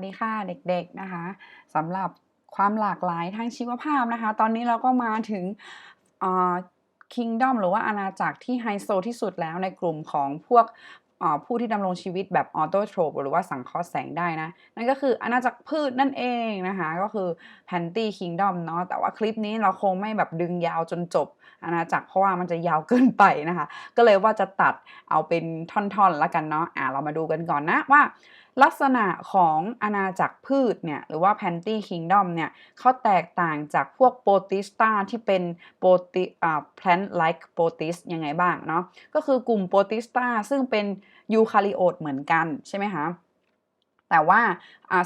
สดีค่ะเด็กๆนะคะสำหรับความหลากหลายทางชีวภาพนะคะ ตอนนี้เราก็มาถึงคิงดอมหรือว่าอาณาจักรที่ไฮโซที่สุดแล้วในกลุ่มของพวกผู้ที่ดำรงชีวิตแบบออโตโทรปหรือว่าสังเคราะห์แสงได้นะ นั่นก็คืออาณาจักรพืชนั่นเองนะคะ ก็คือแพนตี้คิงดอมเนาะแต่ว่าคลิปนี้เราคงไม่แบบดึงยาวจนจบอาณาจักรเพราะว่ามันจะยาวเกินไปนะคะ ก็เลยว่าจะตัดเอาเป็นท่อนๆแล้วกันเนาะอ่าเรามาดูกันก่อนนะว่าลักษณะของอาณาจักรพืชเนี่ยหรือว่าแพนตี้คิงดอมเนี่ยเขาแตกต่างจากพวกโปรติสตาที่เป็นโปรติอ่า plant like โปรติสยังไงบ้างเนาะก็คือกลุ่มโปรติสตาซึ่งเป็นยูคาริโอตเหมือนกันใช่ไหมคะแต่ว่า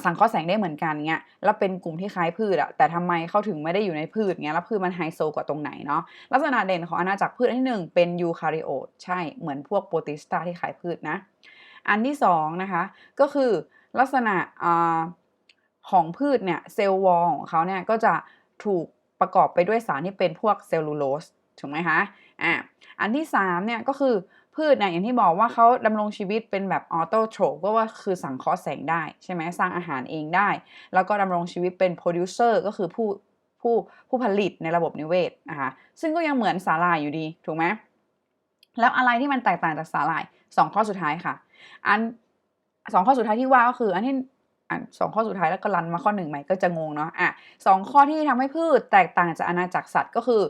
สังเคราะห์แสงได้เหมือนกันเงี้ย แล้วเป็นกลุ่มที่คล้ายพืชอะแต่ทำไมเขาถึงไม่ได้อยู่ในพืชเงี้ย แล้วพืชมันไฮโซกว่าตรงไหนเนาะ ลักษณะเด่นของอาณาจักรพืชอันที่หนึ่งเป็นยูคาริโอต ใช่ เหมือนพวกโปรติสตาที่คล้ายพืชนะ อันที่สองนะคะก็คือลักษณะอของพืชเนี่ยเซลล์วอลของเขาเนี่ยก็จะถูกประกอบไปด้วยสารที่เป็นพวกเซลลูโลสถูกไหมคะอะอันที่3เนี่ยก็คือพืชเนี่ยอย่างที่บอกว่าเขาดำรงชีวิตเป็นแบบออโตโทรก็ว่าคือสังเคราะห์แสงได้ใช่ไหมสร้างอาหารเองได้ แล้วก็ดำรงชีวิตเป็นโปรดิวเซอร์ก็คือผู้ผู้ผู้ผลิตในระบบนิเวศนะคะซึ่งก็ยังเหมือนสาหร่ายอยู่ดีถูกไหมแล้วอะไรที่มันแตกต่างจากสาหร่ายสองข้อสุดท้ายค่ะ อันสองข้อสุดท้ายที่ว่าก็คือ อันที่อะสองข้อสุดท้ายแล้วก็รันมาข้อหนึ่งใหม่ก็จะงงเนาะอะสองข้อที่ทำให้พืชแตกต่างจากอาณาจักรสัตว์ก็คือ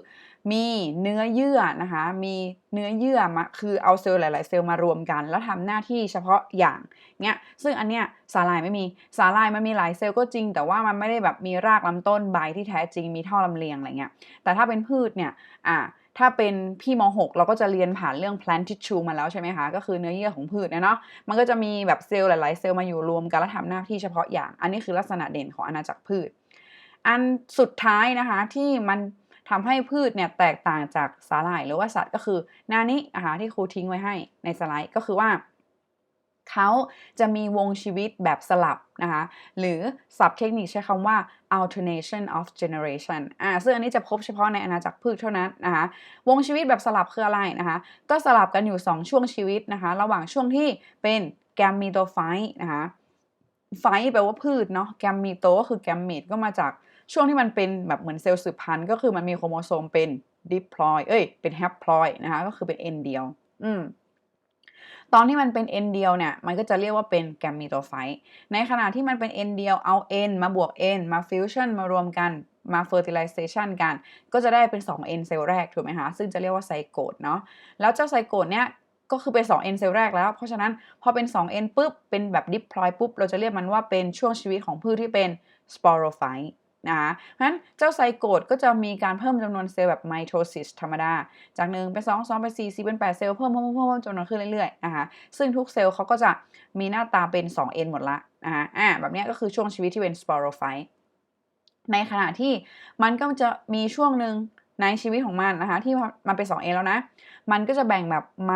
มีเนื้อเยื่อนะคะ มีเนื้อเยื่อมาคือเอาเซลล์หลาย ๆ เซลล์มารวมกัน แล้วทำหน้าที่เฉพาะอย่างเนี้ยซึ่งอันเนี้ยสาลายไม่มีสาลายมันมีหลายเซลล์ก็จริง แต่ว่ามันไม่ได้แบบมีรากลำต้นใบที่แท้จริงมีท่อลำเลียงอะไรเงี้ยแต่ถ้าเป็นพืชเนี่ยอะ ถ้าเป็นพี่ม .6 เราก็จะเรียนผ่านเรื่อง plant tissue มาแล้วใช่ไหมคะ ก็คือเนื้อเยื่อของพืชเนาะ มันก็จะมีแบบเซลล์หลาย ๆ เซลล์มาอยู่รวมกันแล้วทำหน้าที่เฉพาะอย่าง อันนี้คือลักษณะเด่นของอาณาจักรพืช อันสุดท้ายนะคะที่มันทำให้พืชเนี่ยแตกต่างจากสาหร่ายหรือว่าสัตว์ก็คือนานี้นะคะที่ครูทิ้งไว้ให้ในสไลด์ก็คือว่า เขาจะมีวงชีวิตแบบสลับนะคะ หรือศัพท์เทคนิคใช้คำว่า alternation of generation อ่าซึ่งอันนี้จะพบเฉพาะในอาณาจักรพืชเท่านั้นนะคะ วงชีวิตแบบสลับคืออะไรนะคะ ก็สลับกันอยู่ 2 ช่วงชีวิตนะคะ ระหว่างช่วงที่เป็นแกมมีโตไฟนะคะไฟแปลว่าพืชเนาะ แกมมีโตก็คือแกมมีดก็มาจากช่วงที่มันเป็นแบบเหมือนเซลล์สืบพันธุ์ก็คือมันมีโครโมโซมเป็นดิพลอย เอ้ย เป็นแฮปพลอยนะคะ ก็คือเป็นเอ็นเดียว อืม ตอนที่มันเป็นเอ็นเดียวเนี่ย มันก็จะเรียกว่าเป็นแกมมีโตไฟต์ในขณะที่มันเป็นเอ็นเดียวเอา N มาบวก N มาฟิวชั่นมารวมกันมา fertilization กัน ก็จะได้เป็น2 N เซลล์แรกถูกไหมคะ ซึ่งจะเรียกว่าไซโกดเนาะแล้วเจ้าไซโกดเนี่ยก็คือเป็น2 N เซลล์แรกแล้ว เพราะฉะนั้นพอเป็น2 N ปุ๊บ เป็นแบบดิพลอยปุ๊บ เราจะเรียกมันว่าเป็นช่วงชีวิตของพืชที่เป็นสปอโรไฟต์ นะคะเพราะฉะนั้นเจ้าไซโกดก็จะมีการเพิ่มจำนวนเซลล์แบบไมโทซิสธรรมดา จาก1เป็น 2 2เป็น4 4เป็น8เซลล์เพิ่มเพิ่มเพิ่มจำนวนขึ้นเรื่อยๆนะคะซึ่งทุกเซลล์เขาก็จะมีหน้าตาเป็น 2n หมดละนะคะอ่าแบบนี้ก็คือช่วงชีวิตที่เป็นสปอโรไฟต์ในขณะที่มันก็จะมีช่วงหนึ่งในชีวิตของมันนะคะ ที่มันเป็น 2n แล้วนะ มันก็จะแบ่งแบบไม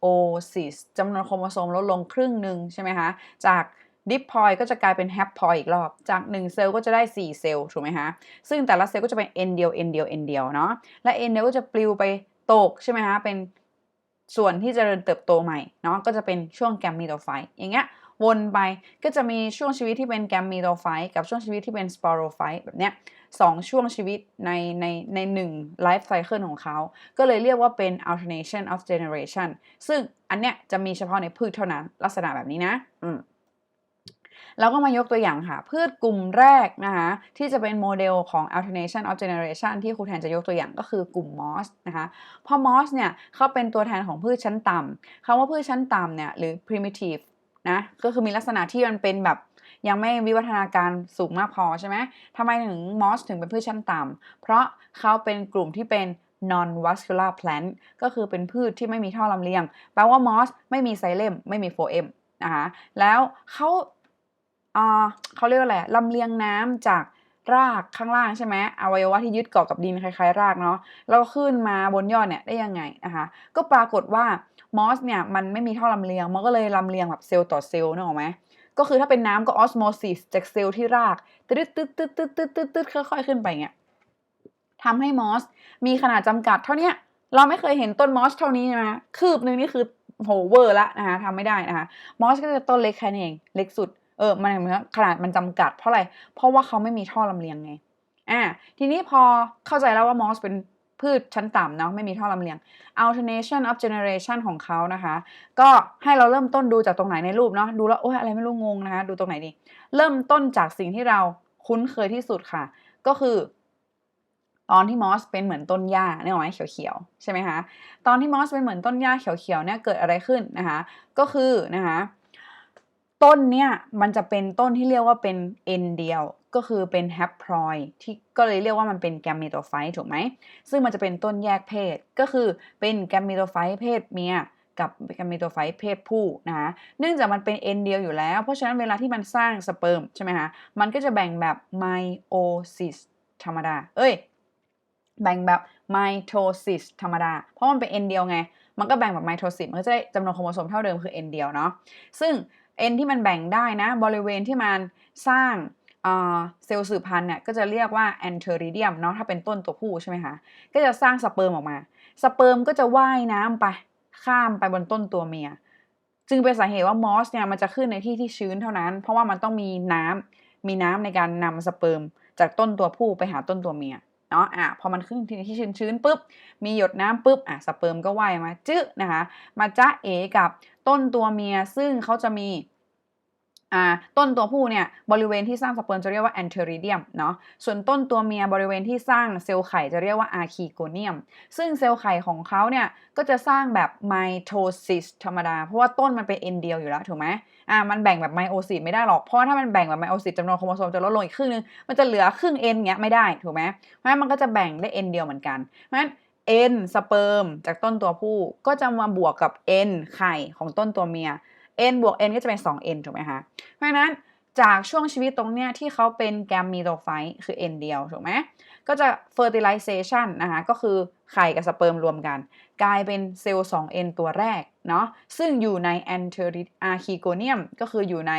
โอซิสจำนวนโครโมโซมลดลงครึ่งหนึ่งใช่ไหมคะ จาก ดิปพอยก็จะกลายเป็นแฮปพอยอีกรอบ จาก 1 เซลล์ก็จะได้ 4 เซลล์ถูกไหมคะซึ่งแต่ละเซลล์ก็จะเป็น n เดียว n เดียว n เดียวเนาะและ n เดียวก็จะปลิวไปตกใช่ไหมคะเป็นส่วนที่จเจริญเติบโตใหม่เนาะก็จะเป็นช่วงแกมมีโตไฟอย่างเงี้ยวนไปก็จะมีช่วงชีวิตที่เป็นแกมมีโตไฟกับช่วงชีวิตที่เป็นสปอโรไฟแบบเนี้ยสองช่วงชีวิตในในในหนึ่งไลฟ์ไซเคิลของเขา ก็เลยเรียกว่าเป็น alternation of generation ซึ่งอันเนี้ยจะมีเฉพาะในพืชเท่านั้นลักษณะแบบนี้นะ อืม แล้วก็มายกตัวอย่างค่ะ พืชกลุ่มแรกนะคะที่จะเป็นโมเดลของ alternation of generation ที่ครูแทนจะยกตัวอย่างก็คือกลุ่มมอสนะคะเพราะมอสเนี่ยเขาเป็นตัวแทนของพืชชั้นต่ำคำว่าพืชชั้นต่ำเนี่ยหรือ primitive นะก็คือมีลักษณะที่มันเป็นแบบยังไม่วิวัฒนาการสูงมากพอใช่ไหมทำไมถึงมอสถึงเป็นพืชชั้นต่ำเพราะเขาเป็นกลุ่มที่เป็น non vascular plant ก็คือเป็นพืชที่ไม่มีท่อลำเลียง แปลว่ามอสไม่มีไซเลมไม่มีโฟเอมนะคะแล้วเขาอ่า เขาเรียกว่าอะไรลำเลียงน้ำจากรากข้างล่างใช่ไหมอวัยวะที่ยึดเกาะกับดินคล้ายๆ รากเนาะแล้วขึ้นมาบนยอดเนี่ยได้ยังไงนะคะก็ปรากฏว่ามอสเนี่ยมันไม่มีท่อลำเลียงมันก็เลยลำเลียงแบบเซลล์ต่อเซลล์นึกออกไหมก็คือถ้าเป็นน้ำก็ออสโมซิสจากเซลล์ที่รากตึ๊ดตึ๊ดตึ๊ดตึ๊ดตึ๊ดตึ๊ดตึ๊ดค่อยๆขึ้นไปเงี้ยทำให้มอสมีขนาดจำกัดเท่านี้เราไม่เคยเห็นต้นมอสเท่านี้นะคืบหนึ่งนี่คือโหเวอร์ละนะคะทำไม่ได้นะคะมอสก็จะต้นเล็กแค่นี้เองเล็กสุด ออมันเหมือนขนาดมันจำกัด เพราะอะไร เพราะว่าเขาไม่มีท่อลำเลียงไงอ่าทีนี้พอเข้าใจแล้วว่ามอสเป็นพืชชั้นต่ำเนาะไม่มีท่อลำเลียง alternation of generation ของเขานะคะ ก็ให้เราเริ่มต้นดูจากตรงไหนในรูปเนาะดูแล้วโอ้ยอะไรไม่รู้งงนะคะ ดูตรงไหนดี เริ่มต้นจากสิ่งที่เราคุ้นเคยที่สุดค่ะ ก็คือ ตอนที่มอสเป็นเหมือนต้นหญ้าเนี่ยหรอไหมเขียวๆใช่ไหมคะตอนที่มอสเป็นเหมือนต้นหญ้าเขียวๆเนี่ยเกิดอะไรขึ้นนะคะ ก็คือนะคะ ต้นเนี่ยมันจะเป็นต้นที่เรียกว่าเป็นเอ็นเดียว ก็คือเป็นแฮปพลอยที่ก็เลยเรียกว่ามันเป็นแกมเมโตไฟต์ถูกไหม ซึ่งมันจะเป็นต้นแยกเพศ ก็คือเป็นแกมเมโตไฟต์เพศเมียกับแกมเมโตไฟต์เพศผู้นะคะเนื่องจากมันเป็นเอ็นเดียวอยู่แล้ว เพราะฉะนั้นเวลาที่มันสร้างสเปิร์มใช่ไหมคะมันก็จะแบ่งแบบไมโอซิสธรรมดา เอ้ย แบ่งแบบไมโทซิสธรรมดา เพราะมันเป็นเอ็นเดียวไง มันก็แบ่งแบบไมโทซิสมันก็จะได้จำนวนโครโมโซมเท่าเดิมคือเอ็นเดียวเนาะซึ่ง เอ็นที่มันแบ่งได้นะ บริเวณที่มันสร้างเซลล์สืบพันธุ์เนี่ยก็จะเรียกว่าแอนเทอริเดียมเนาะถ้าเป็นต้นตัวผู้ใช่ไหมคะก็จะสร้างสเปิร์มออกมา สเปิร์มก็จะว่ายน้ำไปข้ามไปบนต้นตัวเมีย จึงเป็นสาเหตุว่ามอสเนี่ยมันจะขึ้นในที่ที่ชื้นเท่านั้น เพราะว่ามันต้องมีน้ำมีน้ำในการนำสเปิร์มจากต้นตัวผู้ไปหาต้นตัวเมียเนาะอะพอมันขึ้นที่ที่ชื้นๆปุ๊บ มีหยดน้ำปุ๊บอะสเปิร์มก็ว่ายมา จึ๊นะคะมาจ้าเอกับต้นตัวเมียซึ่งเขาจะมี ต้นตัวผู้เนี่ยบริเวณที่สร้างสเปิร์มจะเรียกว่าแอนเทอริเดียมเนาะส่วนต้นตัวเมียบริเวณที่สร้างเซลล์ไข่จะเรียกว่าอาร์คีโกเนียม ซึ่งเซลล์ไข่ของเขาเนี่ยก็จะสร้างแบบไมโทซิสธรรมดา เพราะว่าต้นมันเป็นเอ็นเดียวอยู่แล้วถูกไหมอ่ามันแบ่งแบบไมโอซิสไม่ได้หรอก เพราะถ้ามันแบ่งแบบไมโอซิสจำนวนโครโมโซมจะลดลงอีกครึ่งนึงมันจะเหลือครึ่งเอ็นเงี้ยไม่ได้ถูกไหมเพราะฉะนั้นมันก็จะแบ่งได้เอ็นเดียวเหมือนกันเพราะฉะนั้นเอ็นสเปิร์มจากต้นตัวผู้ก็จะมาบวกกับเอ็นไข่ของต้นตัวเมีย n บวก n ก็จะเป็น 2n ถูกไหมคะ เพราะฉะนั้นจากช่วงชีวิตตรงเนี้ยที่เขาเป็นแกมมีโตไฟต์คือ n เดียวถูกไหมก็จะ fertilization นะคะก็คือไข่กับสเปิร์มรวมกัน กลายเป็นเซลล์ 2n ตัวแรกเนาะซึ่งอยู่ใน anterarchegonium ก็คืออยู่ใน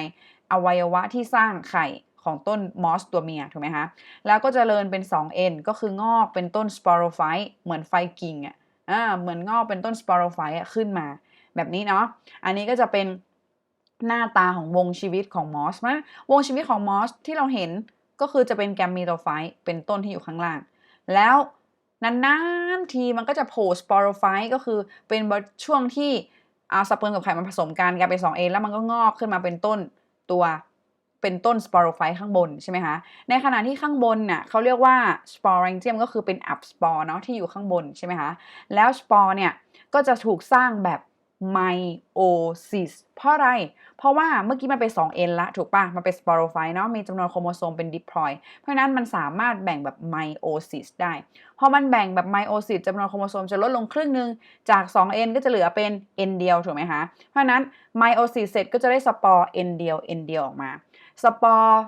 อวัยวะที่สร้างไข่ของต้นมอสตัวเมียถูกไหมคะ แล้วก็จเจริญเป็น 2n ก็คืองอกเป็นต้นสปอโรไฟต์เหมือนไฟกิ่งอะอ่าเหมือนงอกเป็นต้นสปอโรไฟต์ขึ้นมา แบบนี้เนาะอันนี้ก็จะเป็นหน้าตาของวงชีวิตของมอสมันวงชีวิตของมอสที่เราเห็นก็คือจะเป็นแกมมีโตไฟต์เป็นต้นที่อยู่ข้างล่าง แล้วนานๆทีมันก็จะโผล่สปอโรไฟต์ก็คือเป็นช่วงที่อาสเปิร์มกับไข่มันผสมกันกลายเป็น 2A แล้วมันก็งอกขึ้นมาเป็นต้นตัวเป็นต้นสปอโรไฟต์ข้างบนใช่ไหมคะ ในขณะที่ข้างบนเนี่ยเขาเรียกว่าสปอร์แรงเจียมก็คือเป็นอับสปอร์เนาะที่อยู่ข้างบนใช่ไหมคะ แล้วสปอร์เนี่ยก็จะถูกสร้างแบบ ไมโอซิสเพราะอะไร เพราะว่าเมื่อกี้มันเป็น 2n ละถูกปะมันเป็นสปอโรไฟต์เนาะมีจำนวนโครโมโซมเป็นดิพลอยเพราะนั้นมันสามารถแบ่งแบบไมโอซิสได้ พอมันแบ่งแบบไมโอซิสจำนวนโครโมโซมจะลดลงครึ่งหนึ่งจาก 2n ก็จะเหลือเป็น n เดียวถูกไหมคะ เพราะฉะนั้นไมโอซิสเสร็จก็จะได้สปอร์ n เดียว n เดียวออกมา สปอร์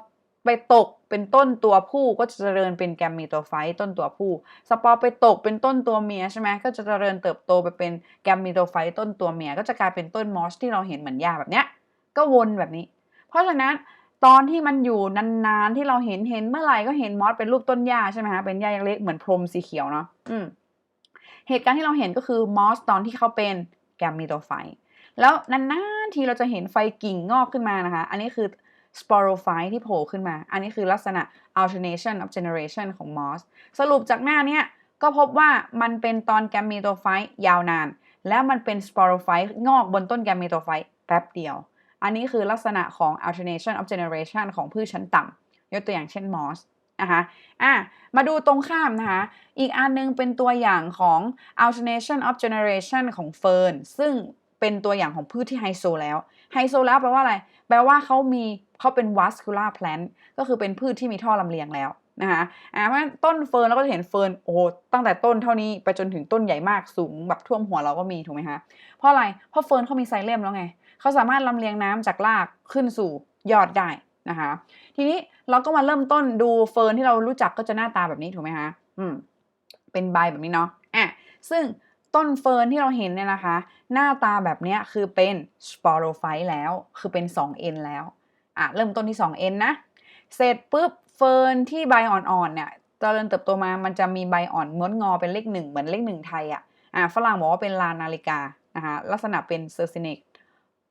ไปตกเป็นต้นตัวผู้ก็จะเจริญเป็นแกมมีโตไฟต้นตัวผู้ สปอร์ไปตกเป็นต้นตัวเมียใช่ไหมก็จะเจริญเติบโตไปเป็นแกมมีโตไฟต้นตัวเมียก็จะกลายเป็นต้นมอสที่เราเห็นเหมือนหญ้าแบบเนี้ยก็วนแบบนี้ เพราะฉะนั้นตอนที่มันอยู่นานๆที่เราเห็นเห็นเมื่อไหร่ก็เห็นมอสเป็นรูปต้นหญ้าใช่ไหมคะเป็นหญ้าเล็กเหมือนพรมสีเขียวเนาะอืมเหตุการณ์ที่เราเห็นก็คือมอสตอนที่เขาเป็นแกมมีโตไฟแล้วนานๆทีเราจะเห็นไฟกิ่งงอกขึ้นมานะคะ อันนี้คือ สปอโรไฟต์ที่โผล่ขึ้นมา อันนี้คือลักษณะ alternation of generation ของมอส สรุปจากหน้าเนี้ยก็พบว่ามันเป็นตอนแกมมีโตไฟต์ยาวนาน แล้วมันเป็นสปอโรไฟต์งอกบนต้นแกมมีโตไฟต์แป๊บเดียว อันนี้คือลักษณะของ alternation of generation ของพืชชั้นต่ำยกตัวอย่างเช่นมอสนะคะอะมาดูตรงข้ามนะคะ อีกอันนึงเป็นตัวอย่างของ alternation of generation ของเฟิร์นซึ่งเป็นตัวอย่างของพืชที่ไฮโซแล้ว ไฮโซแล้วแปลว่าอะไร แปลว่าเขามี เขาเป็น vascular plant ก็คือเป็นพืชที่มีท่อลำเลียงแล้วนะคะอ่าเพราะฉะนั้นต้นเฟิร์นเราก็จะเห็นเฟิร์นโอ้ตั้งแต่ต้นเท่านี้ไปจนถึงต้นใหญ่มากสูงแบบท่วมหัวเราก็มีถูกไหมคะเพราะอะไรเพราะเฟิร์นเขามีไซเลมแล้วไงเขาสามารถลำเลียงน้ำจากรากขึ้นสู่ยอดได้นะคะทีนี้เราก็มาเริ่มต้นดูเฟิร์นที่เรารู้จักก็จะหน้าตาแบบนี้ถูกไหมคะอืมเป็นใบแบบนี้เนาะอะซึ่งต้นเฟิร์นที่เราเห็นเนี่ยนะคะ หน้าตาแบบนี้คือเป็นสปอโรไฟต์แล้ว คือเป็น 2n แล้ว อะเริ่มต้นที่ 2n นะ เสร็จปุ๊บเฟิร์นที่ใบอ่อนๆเนี่ยเจริญเติบโตมามันจะมีใบอ่อนม้วนงอเป็นเลขหนึ่งเหมือนเลขหนึ่งไทยอะอะฝรั่งบอกว่าเป็นลานาฬิกานะคะลักษณะเป็นเซอร์ซินิก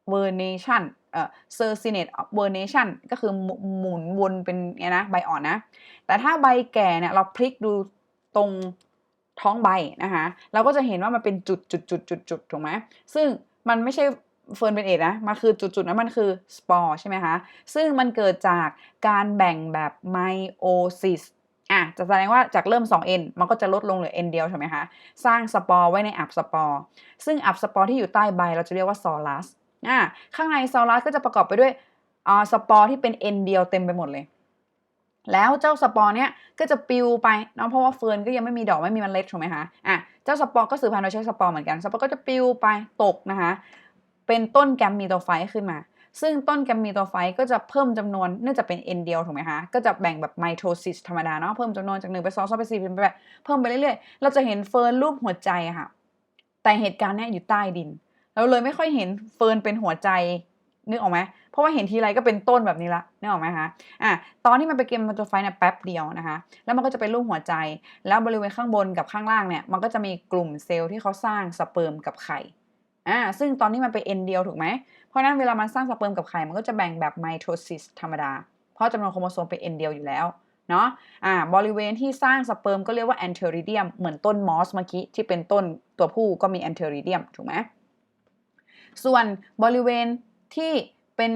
เวอร์เนชั่นเอ่อ circinate vernation ก็คือหมุหมุนวนเป็นไงนะใบอ่อนนะ แต่ถ้าใบแก่เนี่ยเราพลิกดูตรงท้องใบนะคะเราก็จะเห็นว่ามันเป็นจุดจุดจุดจุดจุดถูกไหมซึ่งมันไม่ใช่ เฟิร์นเป็นเอดนะมันคือจุดจุดนั้นมันคือสปอร์ใช่ไหมคะ ซึ่งมันเกิดจากการแบ่งแบบไมโอซิสอะจะแสดงว่าจากเริ่ม 2 n มันก็จะลดลงเหลือ n เดียวใช่ไหมคะ สร้างสปอร์ไว้ในอับสปอร์ซึ่งอับสปอร์ที่อยู่ใต้ใบเราจะเรียกว่าซอลัสอะข้างในซอลัสก็จะประกอบไปด้วยอ่าสปอร์ที่เป็น n เดียวเต็มไปหมดเลย แล้วเจ้าสปอร์เนี้ยก็จะปลิวไปเนาะเพราะว่าเฟิร์นก็ยังไม่มีดอกไม่มีมันเล็ดถูกไหมคะอะเจ้าสปอร์ก็สืบพันธุ์โดยใช้สปอร์เหมือนกันสปอร์ก็จะปลิวไปตกนะคะ เป็นต้นแกมมีโตไฟขึ้นมา ซึ่งต้นแกมมีโตไฟก็จะเพิ่มจำนวนเนื่องจากเป็นเอ็นเดียวถูกไหมคะ ก็จะแบ่งแบบไมโทซิสธรรมดาเนาะเพิ่มจำนวนจาก1ไป2 2ไป4เป็นแบบเพิ่มไปเรื่อยๆ เราจะเห็นเฟิร์นรูปหัวใจค่ะ แต่เหตุการณ์เนี้ยอยู่ใต้ดิน เราเลยไม่ค่อยเห็นเฟิร์นเป็นหัวใจนึกออกไหม เพราะว่าเห็นทีไรก็เป็นต้นแบบนี้ละนึกออกไหมคะ อะ ตอนที่มันไปเกมมันตัวไฟเนี่ยแป๊บเดียวนะคะ แล้วมันก็จะเป็นรูปหัวใจ แล้วบริเวณข้างบนกับข้างล่างเนี่ย มันก็จะมีกลุ่มเซลล์ที่เขาสร้างสเปิร์มกับไข่ อ่าซึ่งตอนนี้มันเป็นเอ็นเดียวถูกไหม เพราะนั้นเวลามันสร้างสเปิร์มกับไข่มันก็จะแบ่งแบบไมโทซิสธรรมดา เพราะจำนวนโครโมโซมเป็นเอ็นเดียวอยู่แล้วเนาะอ่าบริเวณที่สร้างสเปิร์มก็เรียกว่าแอนเทอริเดียมเหมือนต้นมอสเมื่อกี้ที่เป็นต้นตัวผู้ก็มีแอนเทอริเดียมถูกไหมส่วนบริเวณที่เป็น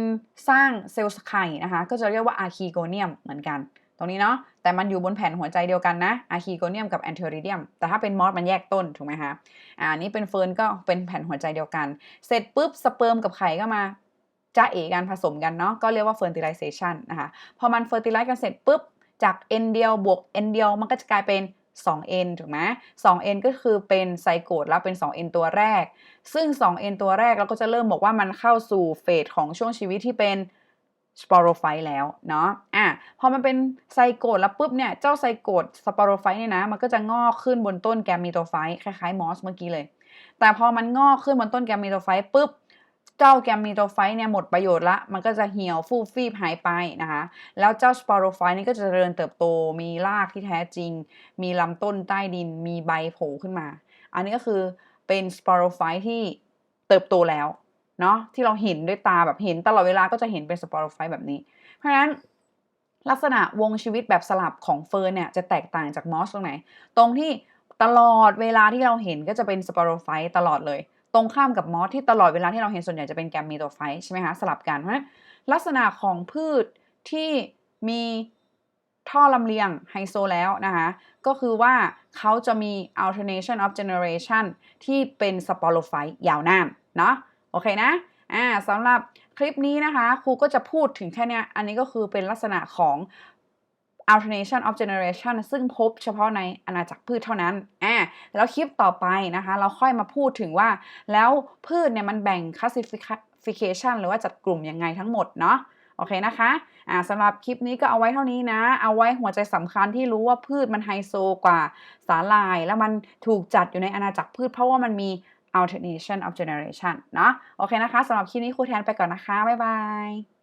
สร้างเซลล์ไข่นะคะ ก็จะเรียกว่าอะคีโกเนียมเหมือนกัน ตรงนี้เนาะ แต่มันอยู่บนแผ่นหัวใจเดียวกันนะอะคีโกเนียมกับแอนเทอริเดียมแต่ถ้าเป็นมอสมันแยกต้นถูกไหมคะอ่านี่เป็นเฟิร์นก็เป็นแผ่นหัวใจเดียวกัน เสร็จปุ๊บสเปิร์มกับไข่ก็มาจ้าเอกันผสมกันเนาะก็เรียกว่า fertilization นะคะพอมัน fertilize กันเสร็จปุ๊บ จาก n เดียวบวก n เดียวมันก็จะกลายเป็น 2n ถูกไหม 2n ก็คือเป็นไซโกตแล้วเป็น 2n ตัวแรก ซึ่ง 2n ตัวแรกเราก็จะเริ่มบอกว่ามันเข้าสู่เฟสของช่วงชีวิตที่เป็น สปอโรไฟต์แล้วเนาะอะพอมันเป็นไซโกตแล้วปุ๊บเนี่ย เจ้าไซโกตสปอโรไฟต์เนี่ยนะ มันก็จะงอกขึ้นบนต้นแกมมีโตไฟต์คล้ายๆมอสเมื่อกี้เลย แต่พอมันงอกขึ้นบนต้นแกมมีโตไฟต์ปุ๊บเจ้าแกมมีโตไฟต์เนี่ยหมดประโยชน์ละ มันก็จะเหี่ยวฟูฟีบหายไปนะคะ แล้วเจ้าสปอโรไฟต์นี่ก็จะเจริญเติบโต มีรากที่แท้จริง มีลำต้นใต้ดิน มีใบโผล่ขึ้นมา อันนี้ก็คือเป็นสปอโรไฟต์ที่เติบโตแล้ว เนาะที่เราเห็นด้วยตาแบบเห็นตลอดเวลาก็จะเห็นเป็นสปอโรไฟต์แบบนี้ เพราะฉะนั้นลักษณะวงชีวิตแบบสลับของเฟิร์นเนี่ยจะแตกต่างจากมอสตรงไหน ตรงที่ตลอดเวลาที่เราเห็นก็จะเป็นสปอโรไฟต์ตลอดเลย ตรงข้ามกับมอสที่ตลอดเวลาที่เราเห็นส่วนใหญ่จะเป็นแกมมีโตไฟต์ใช่ไหมคะสลับกันเพราะฉะนั้นลักษณะของพืชที่มีท่อลำเลียงไฮโซแล้วนะคะ ก็คือว่าเขาจะมี alternation of generation ที่เป็นสปอโรไฟต์ยาวนานเนาะ โอเคนะอ่าสำหรับคลิปนี้นะคะ ครูก็จะพูดถึงแค่เนี้ยอันนี้ก็คือเป็นลักษณะของ alternation of generation ซึ่งพบเฉพาะในอาณาจักรพืชเท่านั้นอ่าแล้วคลิปต่อไปนะคะ เราค่อยมาพูดถึงว่า แล้วพืชเนี่ยมันแบ่ง classification หรือว่าจัดกลุ่มยังไงทั้งหมดเนาะโอเคนะคะอ่าสำหรับคลิปนี้ก็เอาไว้เท่านี้นะ เอาไว้หัวใจสำคัญที่รู้ว่าพืชมันไฮโซกว่าสาลาย แล้วมันถูกจัดอยู่ในอาณาจักรพืชเพราะว่ามันมี alternation of generation เนาะโอเคนะคะสำหรับคลิปนี้ครูแทนไปก่อนนะคะ บ๊ายบาย